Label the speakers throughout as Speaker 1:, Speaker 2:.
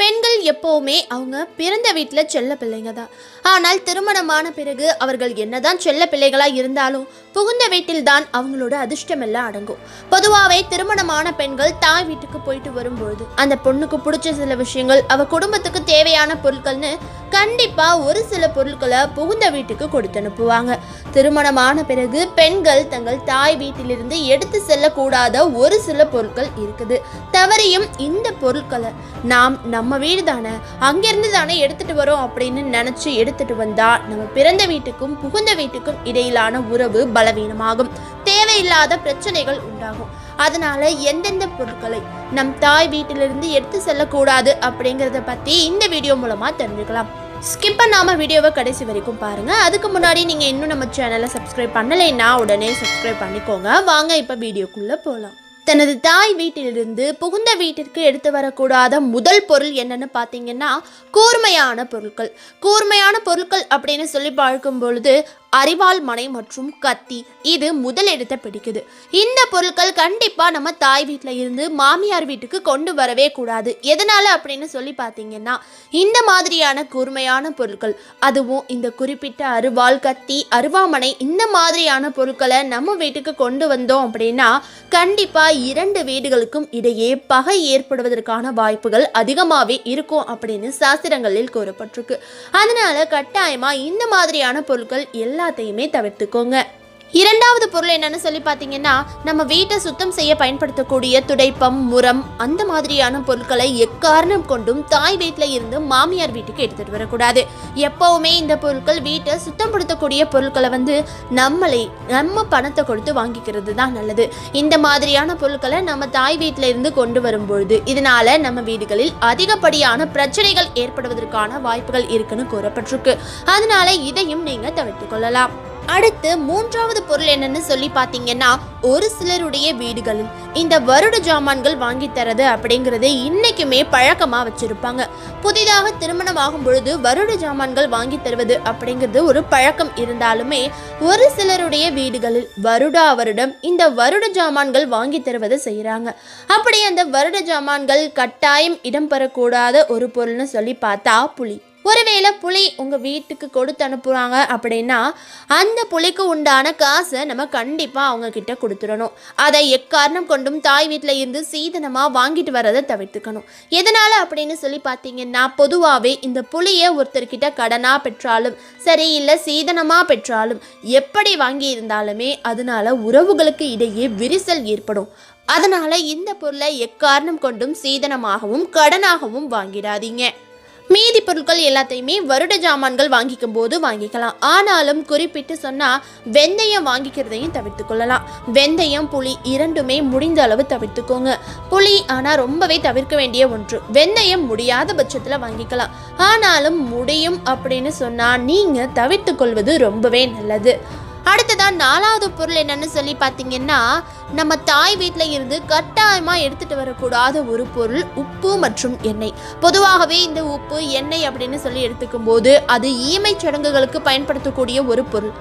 Speaker 1: பெண்கள் எப்போவுமே அவங்க பிறந்த வீட்டில் செல்ல பிள்ளைங்க தான். ஆனால் திருமணமான பிறகு அவர்கள் என்னதான் செல்ல பிள்ளைகளாக இருந்தாலும் புகுந்த வீட்டில் தான் அவங்களோட அதிர்ஷ்டம் எல்லாம் அடங்கும். பொதுவாகவே திருமணமான பெண்கள் தாய் வீட்டுக்கு போயிட்டு வரும்பொழுது அந்த பொண்ணுக்கு பிடிச்ச சில விஷயங்கள் அவ குடும்பத்துக்கு தேவையான பொருட்கள்னு கண்டிப்பாக ஒரு சில பொருட்களை புகுந்த வீட்டுக்கு கொடுத்து அனுப்புவாங்க. திருமணமான பிறகு பெண்கள் தங்கள் தாய் வீட்டிலிருந்து எடுத்து செல்லக்கூடாத ஒரு சில பொருட்கள் இருக்குது. தவறியும் இந்த பொருட்களை நாம் நம் நம்ம வீடு தானே? அங்கேருந்து தானே எடுத்துகிட்டு வரோம் அப்படின்னு நினச்சி எடுத்துட்டு வந்தால் நம்ம பிறந்த வீட்டுக்கும் புகுந்த வீட்டுக்கும் இடையிலான உறவு பலவீனமாகும். தேவையில்லாத பிரச்சனைகள் உண்டாகும். அதனால எந்தெந்த பொருட்களை நம் தாய் வீட்டிலிருந்து எடுத்து செல்லக்கூடாது அப்படிங்கிறத பற்றி இந்த வீடியோ மூலமாக தெரிஞ்சுக்கலாம். ஸ்கிப் பண்ணாமல் வீடியோவை கடைசி வரைக்கும் பாருங்கள் அதுக்கு முன்னாடி நீங்கள் இன்னும் நம்ம சேனலை சப்ஸ்கிரைப் பண்ணலைன்னா உடனே சப்ஸ்கிரைப் பண்ணிக்கோங்க. வாங்க இப்போ வீடியோக்குள்ளே போகலாம் தனது தாய் வீட்டிலிருந்து புகுந்த வீட்டிற்கு எடுத்து வரக்கூடாத முதல் பொருள் என்னன்னு பார்த்தீங்கன்னா கூர்மையான பொருட்கள். கூர்மையான பொருட்கள் அப்படின்னு சொல்லி பார்க்கும் பொழுது அரிவாள் மனை மற்றும் கத்தி. இது முதலிடத்தை பிடிக்குது. இந்த பொருட்கள் கண்டிப்பாக நம்ம தாய் வீட்டில் இருந்து மாமியார் வீட்டுக்கு கொண்டு வரவே கூடாது. எதனால் அப்படின்னு சொல்லி பார்த்தீங்கன்னா இந்த மாதிரியான கூர்மையான பொருட்கள் அதுவும் இந்த குறிப்பிட்ட அருவாள் கத்தி அருவாமனை இந்த மாதிரியான பொருட்களை நம்ம வீட்டுக்கு கொண்டு வந்தோம் அப்படின்னா கண்டிப்பாக இரண்டு வீடுகளுக்கும் இடையே பகை ஏற்படுவதற்கான வாய்ப்புகள் அதிகமாகவே இருக்கும் அப்படின்னு சாஸ்திரங்களில் கூறப்பட்டிருக்கு. அதனால் கட்டாயமாக இந்த மாதிரியான பொருட்கள் எல்லாத்தையுமே தவிர்த்துக்கோங்க. இரண்டாவது பொருள் என்னன்னு சொல்லி பார்த்தீங்கன்னா நம்ம வீட்டை சுத்தம் செய்ய பயன்படுத்தக்கூடிய துடைப்பம் முரம் அந்த மாதிரியான பொருட்களை எக்காரணம் கொண்டும் தாய் வீட்டில் இருந்து மாமியார் வீட்டுக்கு எடுத்துகிட்டு வரக்கூடாது. எப்பவுமே இந்த பொருட்கள் வீட்டை சுத்தப்படுத்தக்கூடிய பொருட்களை வந்து நம்மளை நம்ம பணத்தை கொடுத்து வாங்கிக்கிறது தான் நல்லது. இந்த மாதிரியான பொருட்களை நம்ம தாய் வீட்டில் இருந்து கொண்டு வரும்பொழுது இதனால நம்ம வீடுகளில் அதிகப்படியான பிரச்சனைகள் ஏற்படுவதற்கான வாய்ப்புகள் இருக்குன்னு கூறப்பட்டிருக்கு. அதனால இதையும் நீங்கள் தவிர்த்து கொள்ளலாம். அடுத்து மூன்றாவது பொருள் என்னன்னு சொல்லி பார்த்தீங்கன்னா ஒரு சிலருடைய வீடுகளில் இந்த வருட ஜாமான்கள் வாங்கி தரது அப்படிங்கிறது இன்னைக்குமே பழக்கமா வச்சிருப்பாங்க. புதிதாக திருமணம் ஆகும் பொழுது வருட ஜாமான்கள் வாங்கி தருவது அப்படிங்கிறது ஒரு பழக்கம் இருந்தாலுமே ஒரு சிலருடைய வீடுகளில் வருடா வருடம் இந்த வருட ஜாமான்கள் வாங்கி தருவதை செய்கிறாங்க அப்படி அந்த வருட ஜாமான்கள் கட்டாயம் இடம்பெறக்கூடாத ஒரு பொருள்னு சொல்லி பார்த்தா புளி. ஒருவேளை புளி உங்கள் வீட்டுக்கு கொடுத்து அனுப்புகிறாங்க அப்படின்னா அந்த புளிக்கு உண்டான காசை நம்ம கண்டிப்பாக அவங்கக்கிட்ட கொடுத்துடணும். அதை எக்காரணம் கொண்டும் தாய் வீட்டில் இருந்து சீதனமாக வாங்கிட்டு வரதை தவிர்த்துக்கணும். எதனால் அப்படின்னு சொல்லி பார்த்தீங்கன்னா பொதுவாகவே இந்த புளியை ஒருத்தர்கிட்ட கடனாக பெற்றாலும் சரி இல்லை சீதனமாக பெற்றாலும் எப்படி வாங்கி இருந்தாலுமே அதனால உறவுகளுக்கு இடையே விரிசல் ஏற்படும். அதனால இந்த பொருளை எக்காரணம் கொண்டும் சீதனமாகவும் கடனாகவும் வாங்கிடாதீங்க. மீதி பொருட்கள் எல்லாத்தையுமே வருட ஜாமான்கள் வாங்கிக்கும் போது வாங்கிக்கலாம். ஆனாலும் குறிப்பிட்டு சொன்னா வெந்தயம் வாங்கிக்கிறதையும் தவிர்த்து கொள்ளலாம். வெந்தயம் புளி இரண்டுமே முடிந்த அளவு தவிர்த்துக்கோங்க. புளி ஆனால் ரொம்பவே தவிர்க்க வேண்டிய ஒன்று. வெந்தயம் முடியாத பட்சத்தில் வாங்கிக்கலாம். ஆனாலும் முடியும் அப்படின்னு சொன்னா நீங்க தவிர்த்து கொள்வது ரொம்பவே நல்லது. அடுத்ததான் நாலாவது பொருள் என்னன்னு சொல்லி பார்த்தீங்கன்னா நம்ம தாய் வீட்டில் இருந்து கட்டாயமாக எடுத்துட்டு வரக்கூடாத ஒரு பொருள் உப்பு மற்றும் எண்ணெய். பொதுவாகவே இந்த உப்பு எண்ணெய் அப்படின்னு சொல்லி எடுத்துக்கும் போது அது ஈமை சடங்குகளுக்கு பயன்படுத்தக்கூடிய ஒரு பொருள்.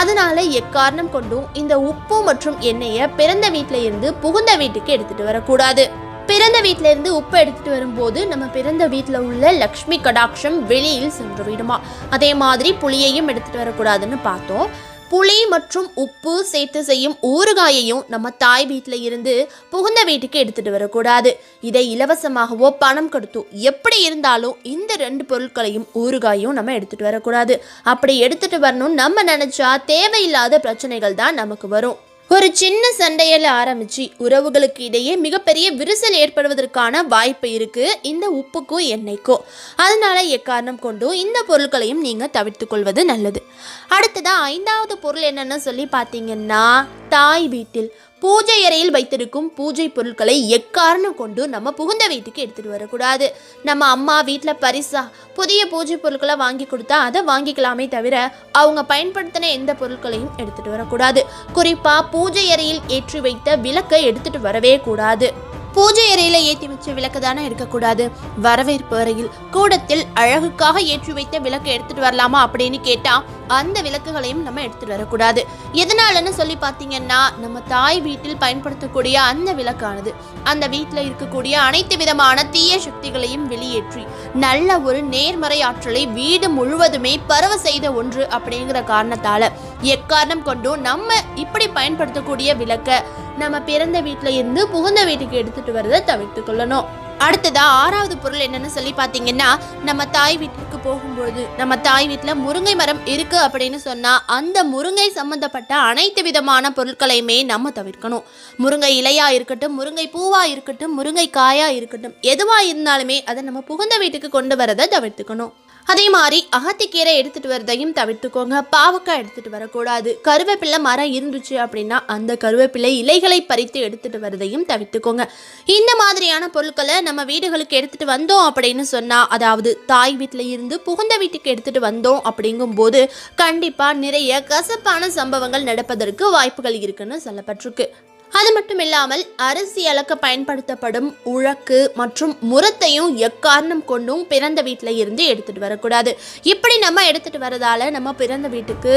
Speaker 1: அதனால எக்காரணம் கொண்டும் இந்த உப்பு மற்றும் எண்ணெயை பிறந்த வீட்டில் இருந்து புகுந்த வீட்டுக்கு எடுத்துட்டு வரக்கூடாது. பிறந்த வீட்டில இருந்து உப்பு எடுத்துட்டு வரும்போது நம்ம பிறந்த வீட்டில் உள்ள லக்ஷ்மி கடாட்சம் வெளியில் சென்று விடுமா. அதே மாதிரி புளியையும் எடுத்துட்டு வரக்கூடாதுன்னு பார்த்தோம். புளி மற்றும் உப்பு சேர்த்து செய்யும் ஊறுகாயையும் நம்ம தாய் வீட்டில் இருந்து புகுந்த வீட்டுக்கு எடுத்துகிட்டு வரக்கூடாது. இதை இலவசமாகவோ பணம் கொடுத்தோ எப்படி இருந்தாலும் இந்த ரெண்டு பொருட்களையும் ஊறுகாயும் நம்ம எடுத்துகிட்டு வரக்கூடாது. அப்படி எடுத்துகிட்டு வரணும்னு நம்ம நினச்சா தேவையில்லாத பிரச்சனைகள் தான் நமக்கு வரும். ஒரு சின்ன சண்டையில் ஆரம்பிச்சு உறவுகளுக்கு இடையே மிகப்பெரிய விரிசல் ஏற்படுவதற்கான வாய்ப்பு இருக்கு. இந்த உப்புக்கும் எண்ணெய்க்கும். அதனால எக்காரணம் கொண்டும் இந்த பொருட்களையும் நீங்க தவிர்த்து கொள்வது நல்லது. அடுத்ததான் ஐந்தாவது பொருள் என்னன்னு சொல்லி பார்த்தீங்கன்னா தாய் வீட்டில் பூஜை அறையில் வைத்திருக்கும் பூஜை பொருட்களை எக்காரணம் கொண்டு நம்ம புகுந்த வீட்டுக்கு எடுத்துகிட்டு வரக்கூடாது. நம்ம அம்மா வீட்டில் பரிசா புதிய பூஜை பொருட்களை வாங்கி கொடுத்தா அதை வாங்கிக்கலாமே தவிர அவங்க பயன்படுத்தின எந்த பொருட்களையும் எடுத்துகிட்டு வரக்கூடாது. குறிப்பாக பூஜை அறையில் ஏற்றி வைத்த விளக்கை எடுத்துகிட்டு வரவே கூடாது. பூஜை அறையில ஏற்றி வச்ச விளக்கு தானே இருக்கக்கூடாது. வரவேற்பு அறையில் கூடத்தில் அழகுக்காக ஏற்றி வைத்த விளக்கு எடுத்துட்டு வரலாமா அப்படின்னு கேட்டா அந்த விளக்குகளையும் நம்ம எடுத்துட்டு வரக்கூடாது. எதனாலன்னு சொல்லி பார்த்தீங்கன்னா நம்ம தாய் வீட்டில் பயன்படுத்தக்கூடிய அந்த விளக்கானது. அந்த வீட்டில் இருக்கக்கூடிய அனைத்து விதமான தீய சக்திகளையும் வெளியேற்றி நல்ல ஒரு நேர்மறை ஆற்றலை வீடு முழுவதுமே பரவ செய்த ஒன்று அப்படிங்கிற காரணத்தால எக்காரணம் கொண்டும் நம்ம இப்படி பயன்படுத்தக்கூடிய விளக்க நம்ம பிறந்த வீட்டில் இருந்து புகுந்த வீட்டுக்கு எடுத்துகிட்டு வரதை தவிர்த்து கொள்ளணும். அடுத்ததா ஆறாவது பொருள் என்னன்னு சொல்லி பார்த்தீங்கன்னா நம்ம தாய் வீட்டிற்கு போகும்போது நம்ம தாய் வீட்டில் முருங்கை மரம் இருக்கு அப்படின்னு சொன்னா அந்த முருங்கை சம்பந்தப்பட்ட அனைத்து விதமான பொருட்களையுமே நம்ம தவிர்க்கணும். முருங்கை இலையா இருக்கட்டும் முருங்கை பூவா இருக்கட்டும் முருங்கை காயா இருக்கட்டும் எதுவா இருந்தாலுமே அதை நம்ம புகுந்த வீட்டுக்கு கொண்டு வரதை தவிர்த்துக்கணும். அதே மாதிரி அகத்திக்கீரை எடுத்துட்டு வரதையும் தவிர்த்துக்கோங்க. பாவக்காய் எடுத்துட்டு வரக்கூடாது. கருவேப்பிலை மரம் இருந்துச்சு அப்படின்னா அந்த கருவேப்பிலை இலைகளை பறித்து எடுத்துட்டு வரதையும் தவிர்த்துக்கோங்க. இந்த மாதிரியான பொருட்களை நம்ம வீடுகளுக்கு எடுத்துட்டு வந்தோம் அப்படின்னு சொன்னா அதாவது தாய் வீட்டில் இருந்து புகுந்த வீட்டுக்கு எடுத்துட்டு வந்தோம் அப்படிங்கும்போது கண்டிப்பா நிறைய கசப்பான சம்பவங்கள் நடப்பதற்கு வாய்ப்புகள் இருக்குன்னு சொல்லப்பட்டிருக்கு. அது மட்டும் இல்லாமல் அரிசி அளக்க பயன்படுத்தப்படும் உழக்கு மற்றும் முரத்தையும் எக்காரணம் கொண்டும் பிறந்த வீட்டில் இருந்து எடுத்துட்டு வரக்கூடாது. இப்படி நம்ம எடுத்துட்டு வரதால நம்ம பிறந்த வீட்டுக்கு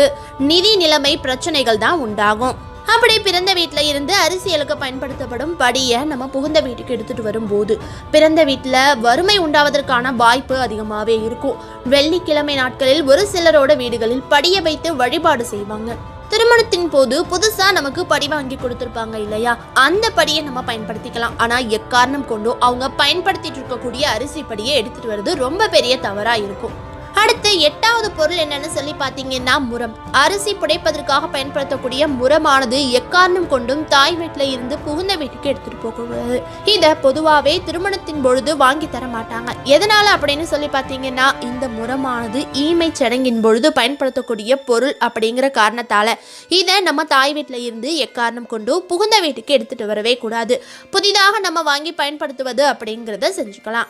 Speaker 1: நிதி நிலைமை பிரச்சனைகள் தான் உண்டாகும். அப்படி பிறந்த வீட்டில் இருந்து அரிசி பயன்படுத்தப்படும் படியை நம்ம புகுந்த வீட்டுக்கு எடுத்துகிட்டு வரும்போது பிறந்த வீட்டில் வறுமை உண்டாவதற்கான வாய்ப்பு அதிகமாகவே இருக்கும். வெள்ளிக்கிழமை நாட்களில் ஒரு சிலரோட வீடுகளில் படியை வைத்து வழிபாடு செய்வாங்க. திருமணத்தின் போது புதுசா நமக்கு படி வாங்கி கொடுத்துருப்பாங்க இல்லையா? அந்த படியை நம்ம பயன்படுத்திக்கலாம். ஆனா எக்காரணம் கொண்டும் அவங்க பயன்படுத்திட்டு இருக்கக்கூடிய அரிசி படியை எடுத்துட்டு வர்றது ரொம்ப பெரிய தவறா இருக்கும். அடுத்து எட்டாவது பொருள் என்னன்னு சொல்லி பார்த்தீங்கன்னா முரம். அரிசி புடைப்பதற்காக பயன்படுத்தக்கூடிய முரமானது எக்காரணம் கொண்டும் தாய் வீட்டில் இருந்து புகுந்த வீட்டுக்கு எடுத்துகிட்டு போகக்கூடாது. இதை பொதுவாகவே திருமணத்தின் பொழுது வாங்கி தர மாட்டாங்க. எதனால் அப்படின்னு சொல்லி பார்த்தீங்கன்னா இந்த முரமானது ஈமை சடங்கின் பொழுது பயன்படுத்தக்கூடிய பொருள் அப்படிங்கிற காரணத்தால். இதை நம்ம தாய் வீட்டில் இருந்து எக்காரணம் கொண்டு புகுந்த வீட்டுக்கு எடுத்துகிட்டு வரவே கூடாது. புதிதாக நம்ம வாங்கி பயன்படுத்துவது அப்படிங்கிறத செஞ்சுக்கலாம்.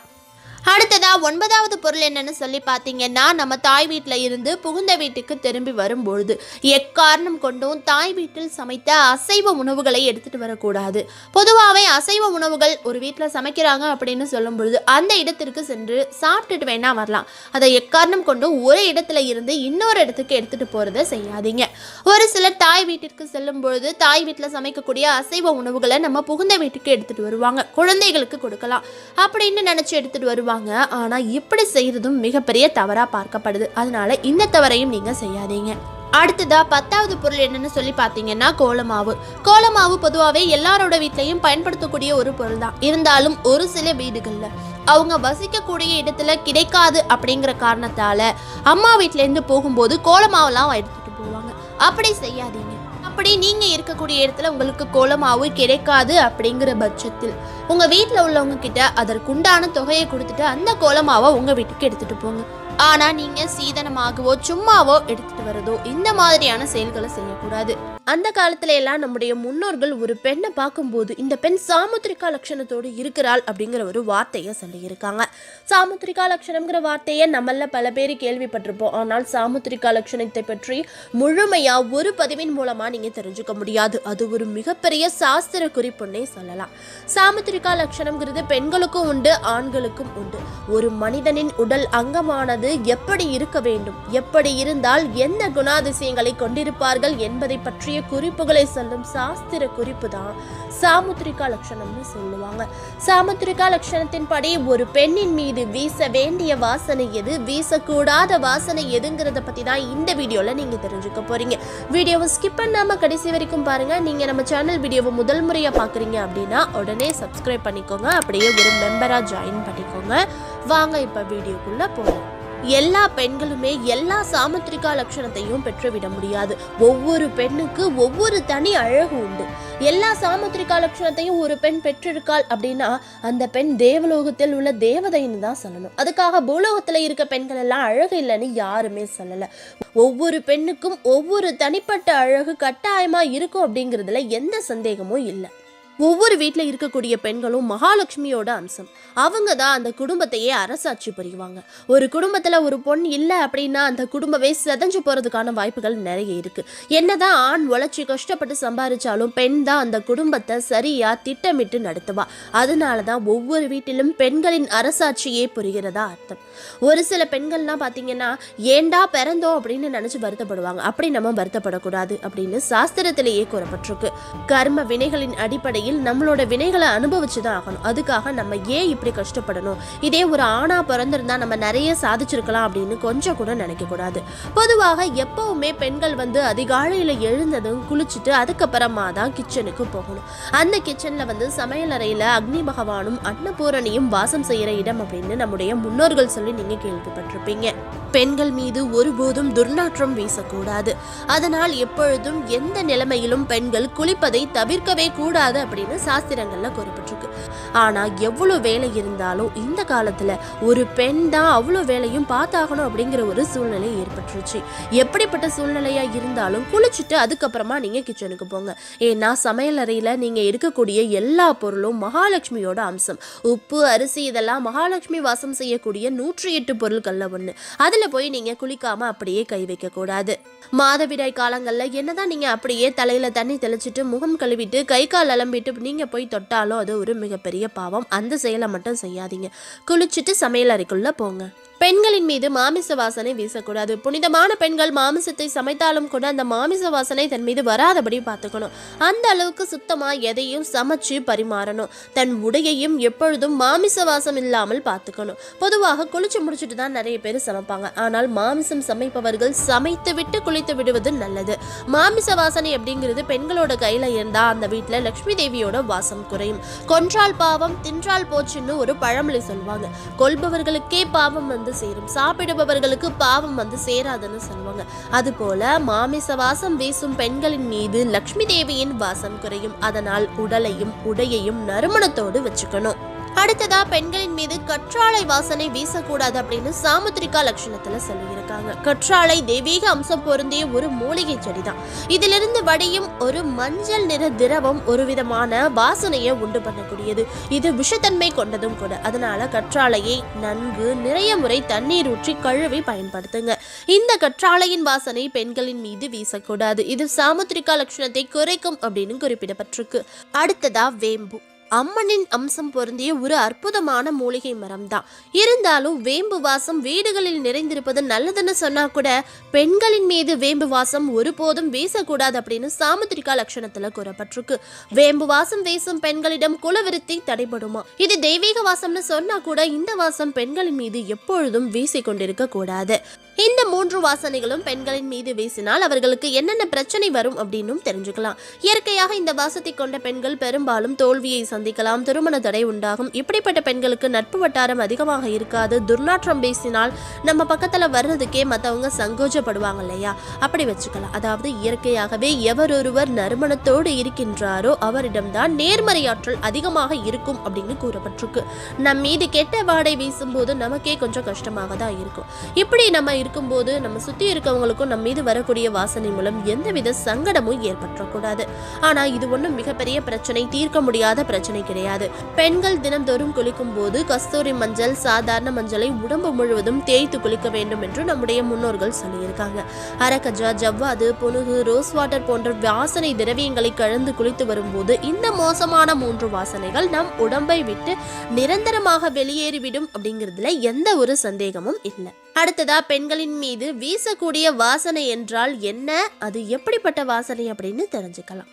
Speaker 1: அடுத்ததா ஒன்பதாவது பொருள் என்னன்னு சொல்லி பார்த்தீங்கன்னா நம்ம தாய் வீட்டில் இருந்து புகுந்த வீட்டுக்கு திரும்பி வரும்பொழுது எக்காரணம் கொண்டும் தாய் வீட்டில் சமைத்த அசைவ உணவுகளை எடுத்துட்டு வரக்கூடாது. பொதுவாகவே அசைவ உணவுகள் ஒரு வீட்டில் சமைக்கிறாங்க அப்படின்னு சொல்லும் பொழுது அந்த இடத்திற்கு சென்று சாப்பிட்டுட்டு வேணா வரலாம். அதை எக்காரணம் கொண்டும் ஒரு இடத்துல இருந்து இன்னொரு இடத்துக்கு எடுத்துட்டு போகிறத செய்யாதீங்க. ஒரு சிலர் தாய் வீட்டிற்கு செல்லும் பொழுது தாய் வீட்டில் சமைக்கக்கூடிய அசைவ உணவுகளை நம்ம புகுந்த வீட்டுக்கு எடுத்துட்டு வருவாங்க. குழந்தைகளுக்கு கொடுக்கலாம் அப்படின்னு நினச்சி எடுத்துட்டு வருவாங்க. ஆனா இப்படி செய்கிறதும் மிகப்பெரிய தவறாக பார்க்கப்படுது. அதனால இந்த தவறையும் நீங்கள் செய்யாதீங்க. அடுத்ததா பத்தாவது பொருள் என்னன்னு சொல்லி பார்த்தீங்கன்னா கோலமாவு. கோலமாவு பொதுவாகவே எல்லாரோட வீட்லையும் பயன்படுத்தக்கூடிய ஒரு பொருள் தான் இருந்தாலும் ஒரு சில வீடுகளில் அவங்க வசிக்கக்கூடிய இடத்துல கிடைக்காது அப்படிங்கிற காரணத்தால் அம்மா வீட்டிலேருந்து போகும்போது கோலமாவெல்லாம் எடுத்துகிட்டு போவாங்க. அப்படி செய்யாதீங்க. அப்படி நீங்க இருக்கக்கூடிய இடத்துல உங்களுக்கு கோலமாவு கிடைக்காது அப்படிங்கிற பட்சத்தில் உங்க வீட்டில் உள்ளவங்க கிட்ட அதற்குண்டான தொகையை கொடுத்துட்டு அந்த கோலமாவை உங்க வீட்டுக்கு எடுத்துட்டு போங்க. ஆனா நீங்க சீதனமாகவோ சும்மாவோ எடுத்துட்டு வரதோ இந்த மாதிரியான செயல்களை செய்யக்கூடாது. அந்த காலத்துல எல்லாம் நம்முடைய முன்னோர்கள் ஒரு பெண்ணை பார்க்கும்போது இந்த பெண் சாமுத்திரிகா லட்சணத்தோடு இருக்கிறாள் அப்படிங்கிற ஒரு வார்த்தையை சொல்லியிருக்காங்க. சாமுத்திரிகா லட்சணம்ங்கிற வார்த்தையை நம்மள பல பேர் கேள்விப்பட்டிருப்போம். ஆனால் சாமுத்திரிகா லட்சணத்தை பற்றி முழுமையா ஒரு பதிவின் மூலமா நீங்க தெரிஞ்சுக்க முடியாது. அது ஒரு மிகப்பெரிய சாஸ்திர குறிப்புன்னே சொல்லலாம். சாமுத்திரிகா லட்சணம்ங்கிறது பெண்களுக்கும் உண்டு ஆண்களுக்கும் உண்டு. ஒரு மனிதனின் உடல் அங்கமானது எப்படி இருக்க வேண்டும்? எப்படி இருந்தால் எந்த குணாதிசயங்களை கொண்டிருப்பார்கள் என்பதை பற்றிய குறிப்புகளை சொல்லும் சாஸ்திர குறிப்பு தான் சாமுத்திரிகா லட்சணம்னு சொல்லுவாங்க. சாமுத்திரிகா லட்சணத்தின்படி ஒரு பெண்ணின் மீது வீச வேண்டிய வாசனை எது? வீசக்கூடாத வாசனை எதுங்கிறத பத்தி தான் இந்த வீடியோல நீங்க தெரிஞ்சுக்க போறீங்க. வீடியோவை ஸ்கிப் பண்ணாம கடைசி வரைக்கும் பாருங்க. நீங்க நம்ம சேனல் வீடியோவை முதல் முறையா பாக்குறீங்க அப்படின்னா உடனே சப்ஸ்கிரைப் பண்ணிக்கோங்க. அப்படியே ஒரு மெம்பரா ஜாயின் பண்ணிக்கோங்க. வாங்க இப்ப வீடியோக்குள்ள போகலாம் எல்லா பெண்களுமே எல்லா சாமுத்திரிகா லட்சணத்தையும் பெற்றுவிட முடியாது. ஒவ்வொரு பெண்ணுக்கு ஒவ்வொரு தனி அழகு உண்டு. எல்லா சாமுத்திரிகா லட்சணத்தையும் ஒரு பெண் பெற்றிருக்காள் அப்படின்னா அந்த பெண் தேவலோகத்தில் உள்ள தேவதைன்னு தான் சொல்லணும். அதுக்காக பூலோகத்தில் இருக்க பெண்கள் எல்லாம் அழகு இல்லைன்னு யாருமே சொல்லல. ஒவ்வொரு பெண்ணுக்கும் ஒவ்வொரு தனிப்பட்ட அழகு கட்டாயமா இருக்கும் அப்படிங்கிறதுல எந்த சந்தேகமும் இல்லை.
Speaker 2: ஒவ்வொரு வீட்டில் இருக்கக்கூடிய பெண்களும் மகாலட்சுமியோட அம்சம். அவங்க தான் அந்த குடும்பத்தையே அரசாட்சி புரிவாங்க. ஒரு குடும்பத்தில் ஒரு பொண் இல்லை அப்படின்னா அந்த குடும்பமே செதஞ்சு போகிறதுக்கான வாய்ப்புகள் நிறைய இருக்கு. என்னதான் ஆண் உழைச்சி கஷ்டப்பட்டு சம்பாதிச்சாலும் பெண் தான் அந்த குடும்பத்தை சரியாக திட்டமிட்டு நடத்துவா. அதனால தான் ஒவ்வொரு வீட்டிலும் பெண்களின் அரசாட்சியே புரிகிறதா அர்த்தம். ஒரு சில பெண்கள்லாம் பார்த்தீங்கன்னா ஏண்டா பிறந்தோம்? அப்படின்னு நினச்சி வருத்தப்படுவாங்க. அப்படி நம்ம வருத்தப்படக்கூடாது அப்படின்னு சாஸ்திரத்திலேயே கூறப்பட்டிருக்கு. கர்ம வினைகளின் அடிப்படை அடிப்படையில் நம்மளோட வினைகளை அனுபவிச்சு தான் ஆகணும். அதுக்காக நம்ம ஏன் இப்படி கஷ்டப்படணும்? இதே ஒரு ஆணா பிறந்திருந்தா நம்ம நிறைய சாதிச்சிருக்கலாம் அப்படின்னு கொஞ்சம் கூட நினைக்க கூடாது. பொதுவாக எப்பவுமே பெண்கள் வந்து அதிகாலையில் எழுந்ததும் குளிச்சுட்டு அதுக்கப்புறமா தான் கிச்சனுக்கு போகணும். அந்த கிச்சன்ல வந்து சமையலறையில் அக்னி பகவானும் அன்னபூரணியும் வாசம் செய்யற இடம் அப்படின்னு நம்முடைய முன்னோர்கள் சொல்லி நீங்க கேள்விப்பட்டிருப்பீங்க. பெண்கள் மீது ஒருபோதும் துர்நாற்றம் வீசக்கூடாது. அதனால் எப்பொழுதும் எந்த நிலைமையிலும் பெண்கள் குளிப்பதை தவிர்க்கவே கூடாது அப்படின்னு சாஸ்திரங்கள்ல கூறப்பட்டிருக்கு. ஆனா எவ்வளவு வேலை இருந்தாலும் இந்த காலத்துல ஒரு பெண் தான் அவ்வளோ வேலையும் பார்த்தாகணும் அப்படிங்கிற ஒரு சூழ்நிலை ஏற்பட்டுருச்சு. எப்படிப்பட்ட சூழ்நிலையா இருந்தாலும் குளிச்சுட்டு அதுக்கப்புறமா நீங்க கிச்சனுக்கு போங்க. ஏன்னா சமையல் அறையில நீங்க இருக்கக்கூடிய எல்லா பொருளும் மகாலட்சுமியோட அம்சம். உப்பு அரிசி இதெல்லாம் மகாலட்சுமி வாசம் செய்யக்கூடிய நூற்றி எட்டு பொருட்கள்ல ஒண்ணு. அதுல போய் நீங்க குளிக்காம அப்படியே கை வைக்க கூடாது. மாதவிடாய் காலங்கள்ல என்னதான் நீங்க அப்படியே தலையில தண்ணி தெளிச்சிட்டு முகம் கழுவிட்டு கை கால் அலம்பிட்டு நீங்க போய் தொட்டாலும் அது ஒரு மிகப்பெரிய பாவம். அந்த செயலை மட்டும் செய்யாதீங்க. குளிச்சுட்டு சமையல் அறைக்குள்ளே போங்க. பெண்களின் மீது மாமிச வாசனை வீசக்கூடாது. புனிதமான பெண்கள் மாமிசத்தை சமைத்தாலும் கூட அந்த மாமிச வாசனை தன் மீது வராதபடி பார்த்துக்கணும். அந்த அளவுக்கு சுத்தமாக எதையும் சமைச்சு பரிமாறணும். தன் உடையையும் எப்பொழுதும் மாமிச வாசம் இல்லாமல் பார்த்துக்கணும். பொதுவாக குளிச்சு முடிச்சுட்டு தான் நிறைய பேர் சமைப்பாங்க. ஆனால் மாமிசம் சமைப்பவர்கள் சமைத்து விட்டு குளித்து விடுவது நல்லது. மாமிச வாசனை அப்படிங்கிறது பெண்களோட கையில் இருந்தால் அந்த வீட்டில் லக்ஷ்மி தேவியோட வாசம் குறையும். கொன்றால் பாவம் தின்றால் போச்சுன்னு ஒரு பழமொழி சொல்லுவாங்க. கொள்பவர்களுக்கே பாவம் வந்து சேரும். சாப்பிடுபவர்களுக்கு பாவம் வந்து சேராதுன்னு சொல்லுவாங்க. அதுபோல மாமிச வாசம் வீசும் பெண்களின் மீது லக்ஷ்மி தேவியின் வாசம் குறையும். அதனால் உடலையும் உடையையும் நறுமணத்தோடு வச்சுக்கணும். அடுத்ததா பெண்களின் மீது கற்றாழை வாசனை வீசக்கூடாது அப்படின்னு சாமுத்திரிகா லட்சணத்துல சொல்லியிருக்காங்க. கற்றாழை தெய்வீக அம்சம் பொருந்திய ஒரு மூலிகை செடிதான். இதிலிருந்து வடியும் ஒரு மஞ்சள் நிற திரவம் ஒரு விதமான வாசனையை உண்டு பண்ணக்கூடியது. இது விஷத்தன்மை கொண்டதும் கூட. அதனால கற்றாழையை நன்கு நிறைய முறை தண்ணீர் ஊற்றி கழுவி பயன்படுத்துங்க. இந்த கற்றாழையின் வாசனை பெண்களின் மீது வீசக்கூடாது. இது சாமுத்திரிகா லட்சணத்தை குறைக்கும் அப்படின்னு குறிப்பிடப்பட்டிருக்கு. அடுத்ததா வேம்பு. அம்மனின் அம்சம் பொருந்திய ஒரு அற்புதமான மூலிகை மரம் தான் இருந்தாலும் வேம்பு வாசம் வீடுகளில் நிறைந்திருப்பது நல்லதுன்னு சொன்னா கூட பெண்களின் மீது வேம்பு வாசம் ஒருபோதும் வீசக்கூடாது அப்படின்னு சாமுத்திரிகா லட்சணத்துல கூறப்பட்டிருக்கு. வேம்பு வாசம் வீசும் பெண்களிடம் குலவிருத்தி தடைபடுமா? இது தெய்வீக வாசம்னு சொன்னா கூட இந்த வாசம் பெண்களின் மீது எப்பொழுதும் வீசிக்கொண்டிருக்க கூடாது இந்த மூன்று வாசனைகளும் பெண்களின் மீது வீசினால் அவர்களுக்கு என்னென்ன பிரச்சனை வரும் அப்படின்னும் தெரிஞ்சுக்கலாம். இயற்கையாக இந்த வாசத்தை கொண்ட பெண்கள் பெரும்பாலும் தோல்வியை சந்திக்கலாம். திருமண தடை உண்டாகும். இப்படிப்பட்ட பெண்களுக்கு நட்பு வட்டாரம் அதிகமாக இருக்காது. துர்நாற்றம் பேசினால் நம்ம பக்கத்துல வர்றதுக்கே மற்றவங்க சங்கோஜப்படுவாங்க இல்லையா? அப்படி வச்சுக்கலாம். அதாவது இயற்கையாகவே எவரொருவர் நறுமணத்தோடு இருக்கின்றாரோ அவரிடம்தான் நேர்மறையாற்றல் அதிகமாக இருக்கும் அப்படின்னு கூறப்பட்டிருக்கு. நம் மீது கெட்ட வாடை வீசும்போது நமக்கே கொஞ்சம் கஷ்டமாக தான் இருக்கும். இப்படி நம்ம இருக்கும்போது நம்ம சுற்றி இருக்கவங்களுக்கும் நம்ம மீது வரக்கூடிய வாசனை மூலம் எந்தவித சங்கடமும் ஏற்பட்டக்கூடாது ஆனால் இது ஒன்றும் மிகப்பெரிய பிரச்சனை தீர்க்க முடியாத பிரச்சனை கிடையாது. பெண்கள் தினந்தோறும் குளிக்கும் போது கஸ்தூரி மஞ்சள் சாதாரண மஞ்சளை உடம்பு முழுவதும் தேய்த்து குளிக்க வேண்டும் என்று நம்முடைய முன்னோர்கள் சொல்லியிருக்காங்க. அரக்கஜா ஜவ்வாது புனுகு ரோஸ் வாட்டர் போன்ற வாசனை திரவியங்களை கலந்து குளித்து வரும்போது இந்த மோசமான மூன்று வாசனைகள் நம் உடம்பை விட்டு நிரந்தரமாக வெளியேறிவிடும் அப்படிங்கிறதுல எந்த ஒரு சந்தேகமும் இல்லை. அடுத்ததா பெண்கள் பெண்களின் மீது வீசக்கூடிய வாசனை என்றால் என்ன? அது எப்படிப்பட்ட வாசனை அப்படின்னு தெரிஞ்சுக்கலாம்.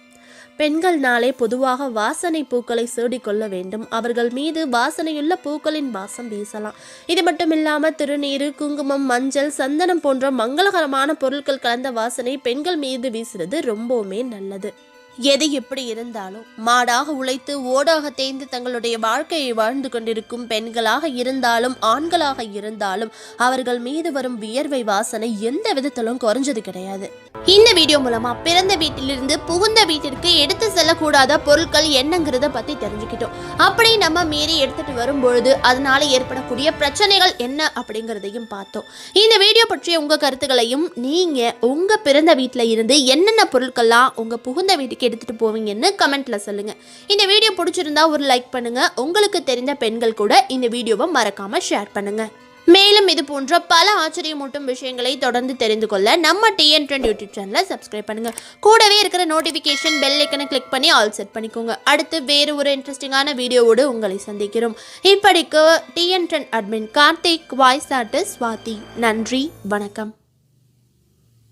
Speaker 2: பெண்கள்னாலே பொதுவாக வாசனை பூக்களை சூடிக்கொள்ள வேண்டும். அவர்கள் மீது வாசனையுள்ள பூக்களின் வாசம் வீசலாம். இது மட்டும் இல்லாமல் திருநீர் குங்குமம் மஞ்சள் சந்தனம் போன்ற மங்களகரமான பொருட்கள் கலந்த வாசனை பெண்கள் மீது வீசுறது ரொம்பவுமே நல்லது. எது எப்படி இருந்தாலும் மாடாக உழைத்து ஓடாக தேய்ந்து தங்களுடைய வாழ்க்கையை வாழ்ந்து கொண்டிருக்கும் பெண்களாக இருந்தாலும் ஆண்களாக இருந்தாலும் அவர்கள் மீது வரும் வியர்வை வாசனை எந்த விதத்திலும் குறைஞ்சது கிடையாது. இந்த வீடியோ மூலமா பிறந்த வீட்டிலிருந்து புகுந்த வீட்டிற்கு எடுத்து செல்லக்கூடாத பொருட்கள் என்னங்கிறத பத்தி தெரிஞ்சுக்கிட்டோம். அப்படி நம்ம மீறி எடுத்துட்டு வரும்பொழுது அதனால ஏற்படக்கூடிய பிரச்சனைகள் என்ன அப்படிங்கிறதையும் பார்த்தோம். இந்த வீடியோ பற்றிய உங்க கருத்துக்களையும் நீங்க உங்க பிறந்த வீட்டில இருந்து என்னென்ன பொருட்கள்லாம் உங்க புகுந்த வீட்டுக்கு
Speaker 1: எடுத்துகிட்டு போவீங்கன்னு கமெண்ட்டில் சொல்லுங்கள் இந்த வீடியோ பிடிச்சிருந்தா ஒரு லைக் பண்ணுங்கள் உங்களுக்கு தெரிந்த பெண்கள் கூட இந்த வீடியோவை மறக்காமல் ஷேர் பண்ணுங்கள் மேலும் இது போன்ற பல ஆச்சரியமூட்டும் விஷயங்களை தொடர்ந்து தெரிந்து கொள்ள நம்ம டிஎன் ட்ரெண்ட் யூடியூப் சேனலை சப்ஸ்கிரைப் பண்ணுங்கள் கூடவே இருக்கிற நோட்டிஃபிகேஷன் பெல் ஐக்கனை கிளிக் பண்ணி ஆல் செட் பண்ணிக்கோங்க. அடுத்து வேறு ஒரு இன்ட்ரெஸ்டிங்கான வீடியோவோடு உங்களை சந்திக்கிறோம். இப்படிக்கு TN trend admin Karthik voice artist Swathi நன்றி வணக்கம்.